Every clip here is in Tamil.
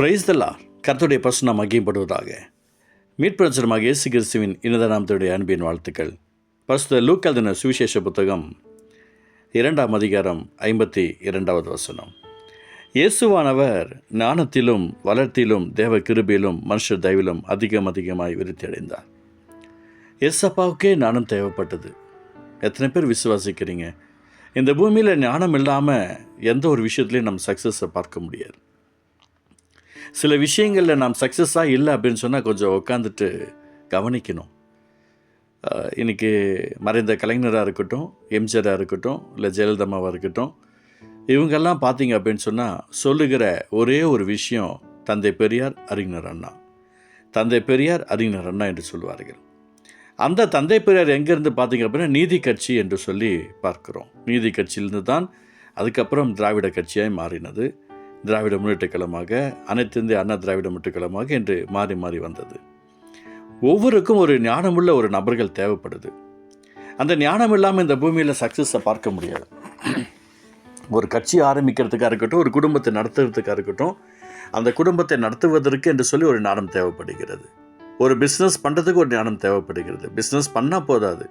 பிரைஸ் தல்லா பசு நாம் மகியப்படுவதாக மீட்பிரச்சனமாக இயேசு கிறிஸ்துவின் இனதனாமத்துடைய அன்பின் வாழ்த்துக்கள். பசுத்த லூக்கல்தின சுவிசேஷ புத்தகம் இரண்டாம் அதிகாரம் ஐம்பத்தி இரண்டாவது வசனம். இயேசுவானவர் ஞானத்திலும் வளர்த்திலும் தேவ கிருபியிலும் மனுஷர் தயவிலும் அதிகம் அதிகமாய் விருத்தி அடைந்தார். எஸ்அப்பாவுக்கே ஞானம் தேவைப்பட்டது. எத்தனை பேர் விசுவாசிக்கிறீங்க? இந்த பூமியில் ஞானம் இல்லாமல் எந்த ஒரு விஷயத்துலையும் நம்ம சக்ஸஸை பார்க்க முடியாது. சில விஷயங்களில் நாம் சக்ஸஸாக இல்லை அப்படின்னு சொன்னால் கொஞ்சம் உட்காந்துட்டு கவனிக்கணும். இன்றைக்கி மறைந்த கலைஞராக இருக்கட்டும் எம்ஜிஆராக இருக்கட்டும் இல்லை ஜெயலலிதாமாவாக இருக்கட்டும் இவங்கெல்லாம் பார்த்தீங்க அப்படின்னு சொன்னால் சொல்லுகிற ஒரே ஒரு விஷயம் தந்தை பெரியார் அறிஞர் அண்ணா. தந்தை பெரியார் அறிஞர் அண்ணா என்று சொல்வார்கள். அந்த தந்தை பெரியார் எங்கேருந்து பார்த்தீங்க அப்படின்னா நீதி கட்சி என்று சொல்லி பார்க்கிறோம். நீதி கட்சியிலிருந்து தான் அதுக்கப்புறம் திராவிட கட்சியாய் மாறினது. திராவிட முன்னேற்ற கழகமாக அனைத்து இந்திய அண்ணா திராவிட முன்னேற்ற கழகமாக என்று மாறி மாறி வந்தது. ஒவ்வொருக்கும் ஒரு ஞானமுள்ள ஒரு நபர்கள் தேவைப்படுது. அந்த ஞானம் இல்லாமல் இந்த பூமியில் சக்ஸஸை பார்க்க முடியாது. ஒரு கட்சி ஆரம்பிக்கிறதுக்காக இருக்கட்டும் ஒரு குடும்பத்தை நடத்துறதுக்காக இருக்கட்டும் அந்த குடும்பத்தை நடத்துவதற்கு என்று சொல்லி ஒரு ஞானம் தேவைப்படுகிறது. ஒரு பிஸ்னஸ் பண்ணுறதுக்கு ஒரு ஞானம் தேவைப்படுகிறது. பிஸ்னஸ் பண்ணால் போதாது.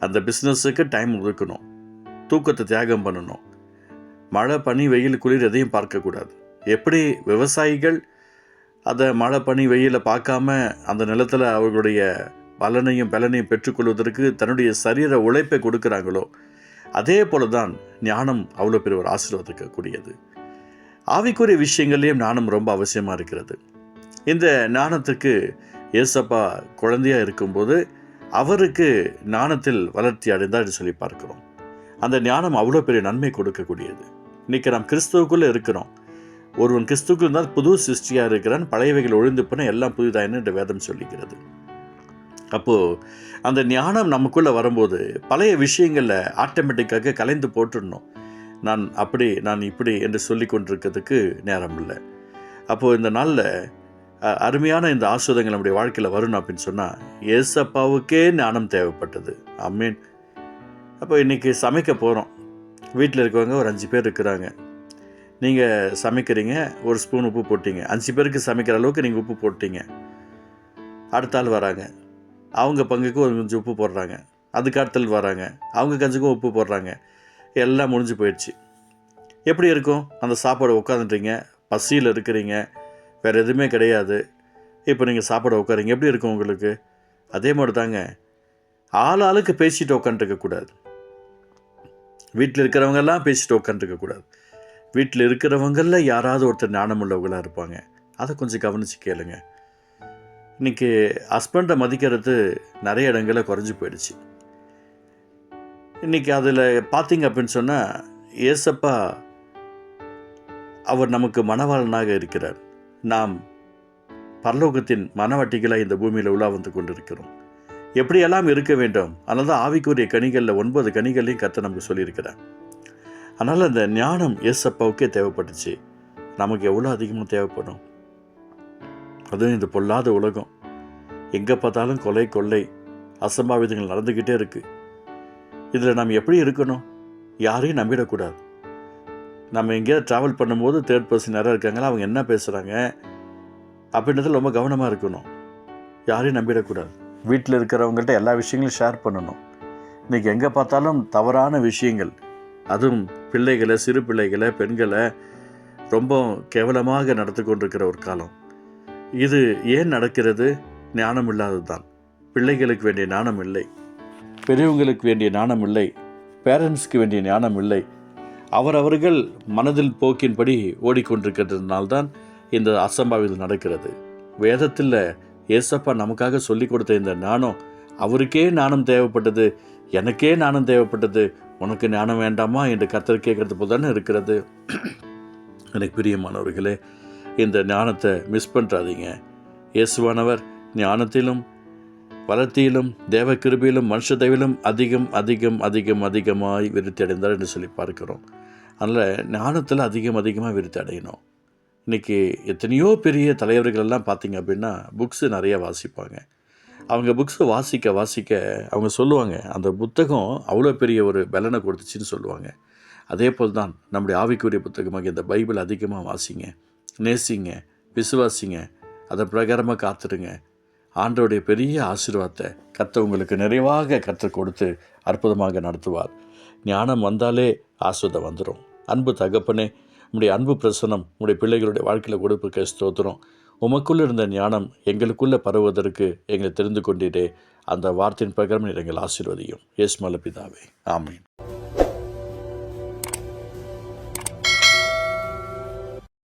அந்த பிஸ்னஸுக்கு டைம் ஒதுக்கணும். தூக்கத்தை தியாகம் பண்ணணும். மழை பனி வெயில் குளிர் எதையும் பார்க்கக்கூடாது. எப்படி விவசாயிகள் அதை மழை பனி வெயிலை பார்க்காம அந்த நிலத்தில் அவர்களுடைய பலனையும் பலனையும் பெற்றுக்கொள்வதற்கு தன்னுடைய சரீர உழைப்பை கொடுக்குறாங்களோ அதே போல தான் ஞானம் அவ்வளோ பெரிய ஒரு ஆசீர்வதிக்கக்கூடியது ஆவிக்குரிய விஷயங்கள்லேயும் ஞானம் ரொம்ப அவசியமாக இருக்கிறது. இந்த ஞானத்துக்கு ஏசப்பா குழந்தையாக இருக்கும்போது அவருக்கு ஞானத்தில் வளர்ச்சி அடைந்தார் என்று சொல்லி பார்க்கிறோம். அந்த ஞானம் அவ்வளோ பெரிய நன்மை கொடுக்கக்கூடியது. இன்றைக்கி நாம் கிறிஸ்துவுக்குள்ளே இருக்கிறோம். ஒருவன் கிறிஸ்துக்குள் இருந்தால் புது சிருஷ்டியாக இருக்கிறான். பழையவைகள் ஒழிந்து போன எல்லாம் புதிதாயின்னு என்று வேதம் சொல்லிக்கிறது அப்போது அந்த ஞானம் நமக்குள்ளே வரும்போது பழைய விஷயங்களில் ஆட்டோமேட்டிக்காக கலைந்து போட்டுடணும். நான் அப்படி நான் இப்படி என்று சொல்லி கொண்டிருக்கிறதுக்கு நேரம் இல்லை. அப்போது இந்த நாளில் அருமையான இந்த ஆசுதங்கள் நம்முடைய வாழ்க்கையில் வரணும் அப்படின்னு சொன்னால் ஏசப்பாவுக்கே ஞானம் தேவைப்பட்டது. ஐ மீன் அப்போ இன்றைக்கி சமைக்க போகிறோம். வீட்டில் இருக்கவங்க ஒரு அஞ்சு பேர் இருக்கிறாங்க. நீங்கள் சமைக்கிறீங்க ஒரு ஸ்பூன் உப்பு போட்டீங்க. அஞ்சு பேருக்கு சமைக்கிற அளவுக்கு நீங்கள் உப்பு போட்டீங்க. அடுத்த ஆள் வராங்க. அவங்க பங்குக்கு ஒரு கொஞ்சம் உப்பு போடுறாங்க. அதுக்கு அடுத்தல் வராங்க. அவங்க கஞ்சுக்கும் உப்பு போடுறாங்க. எல்லாம் முடிஞ்சு போயிடுச்சு. எப்படி இருக்கும்? அந்த சாப்பாடு உட்காந்துட்டீங்க பசியில் இருக்கிறீங்க. வேறு எதுவுமே கிடையாது. இப்போ நீங்கள் சாப்பாடு உட்காரீங்க எப்படி இருக்கும் உங்களுக்கு? அதே மாதிரி தாங்க. ஆள் ஆளுக்கு பேசிட்டு உட்காந்துருக்கக்கூடாது வீட்டில் இருக்கிறவங்கெல்லாம் பேசிட்டு உட்காந்துருக்கக்கூடாது வீட்டில் இருக்கிறவங்களில் யாராவது ஒருத்தர் ஞானம் உள்ளவங்களாக இருப்பாங்க. அதை கொஞ்சம் கவனித்து கேளுங்க. இன்றைக்கி ஹஸ்பண்டை மதிக்கிறது நிறைய இடங்களில் குறைஞ்சி போயிடுச்சு. இன்றைக்கி அதில் பார்த்தீங்க அப்படின்னு சொன்னால் ஏசப்பா அவர் நமக்கு மனவாளனாக இருக்கிறார். நாம் பரலோகத்தின் மனவட்டிகளாக இந்த பூமியில் உலா வந்து கொண்டிருக்கிறோம். எப்படியெல்லாம் இருக்க வேண்டும்? அதனால தான் ஆவிக்குரிய கனிகளில் ஒன்பது கனிகளையும் கத்த நமக்கு சொல்லியிருக்கிறார். அதனால் அந்த ஞானம் ஏசப்பாவுக்கே தேவைப்பட்டுச்சு. நமக்கு எவ்வளோ அதிகமாக தேவைப்படும்? அதுவும் இந்த பொல்லாத உலகம். எங்கே பார்த்தாலும் கொலை கொள்ளை அசம்பாவிதங்கள் நடந்துக்கிட்டே இருக்குது இதில் நாம் எப்படி இருக்கணும்? யாரையும் நம்பிடக்கூடாது. நம்ம எங்கேயாவது ட்ராவல் பண்ணும்போது தேர்ட் பர்சன் யாராக இருக்காங்களா அவங்க என்ன பேசுகிறாங்க அப்படின்றதுல ரொம்ப கவனமாக இருக்கணும். யாரையும் நம்பிடக்கூடாது. வீட்டில் இருக்கிறவங்கள்ட்ட எல்லா விஷயங்களும் ஷேர் பண்ணணும். இன்றைக்கி எங்கே பார்த்தாலும் தவறான விஷயங்கள். அதுவும் பிள்ளைகளை சிறு பிள்ளைகளை பெண்களை ரொம்ப கேவலமாக நடத்தி கொண்டிருக்கிற ஒரு காலம். இது ஏன் நடக்கிறது? ஞானம் இல்லாதது தான் பிள்ளைகளுக்கு வேண்டிய ஞானம் இல்லை. பெரியவங்களுக்கு வேண்டிய ஞானம் இல்லை. பேரண்ட்ஸ்க்கு வேண்டிய ஞானம் இல்லை. அவரவர்கள் மனதில் போக்கின்படி ஓடிக்கொண்டிருக்கிறதுனால்தான் இந்த அசம்பாவிதம் நடக்கிறது. வேதத்தில் ஏசப்பா நமக்காக சொல்லி கொடுத்த இந்த ஞானம் அவருக்கே ஞானம் தேவைப்பட்டது எனக்கே ஞானம் தேவைப்பட்டது. உனக்கு ஞானம் வேண்டாமா? என்று கத்தர் கேட்கறது போல் தானே இருக்கிறது. எனக்கு பிரியமானவர்களே இந்த ஞானத்தை மிஸ் பண்ணுறாதீங்க இயேசுவானவர் ஞானத்திலும் வளர்த்தியிலும் தேவ கிருபையிலும் மனுஷ தயவிலும் அதிகம் அதிகம் அதிகம் அதிகமாய் விருத்தி அடைந்தார் என்று சொல்லி பார்க்கிறோம். அதனால் ஞானத்தில் அதிகம் அதிகமாக விருத்தி அடையணும். இன்றைக்கி எத்தனையோ பெரிய தலைவர்கள் எல்லாம் பார்த்தீங்க அப்படின்னா புக்ஸு நிறைய வாசிப்பாங்க. அவங்க புக்ஸை வாசிக்க வாசிக்க அவங்க சொல்லுவாங்க அந்த புத்தகம் அவ்வளோ பெரிய ஒரு பலனை கொடுத்துச்சின்னு சொல்லுவாங்க. அதே போல் தான் நம்முடைய ஆவிக்குரிய புத்தகமாக இந்த பைபிள் அதிகமாக வாசிங்க நேசிங்க விசுவாசிங்க அதை பிரகாரமாக காத்துருங்க. ஆண்டோடைய பெரிய ஆசீர்வாதத்தை கற்று உங்களுக்கு நிறைவாக கற்று கொடுத்து அற்புதமாக நடத்துவார். ஞானம் வந்தாலே ஆஸ்வதம் வந்துடும் அன்பு தகப்பனே உங்களுடைய அன்பு பிரசனம் உங்களுடைய பிள்ளைகளுடைய வாழ்க்கையில் கொடுப்புக்கு ஸ்தோத்திரம். உமக்குள்ளே இருந்த ஞானம் எங்களுக்குள்ளே பரவுவதற்கு எங்களை தெரிந்து கொண்டிட்டே அந்த வார்த்தையின் பிரகாரம் எங்கள் ஆசீர்வதியும். இயேசு மலப்பிதாவே ஆமீன்.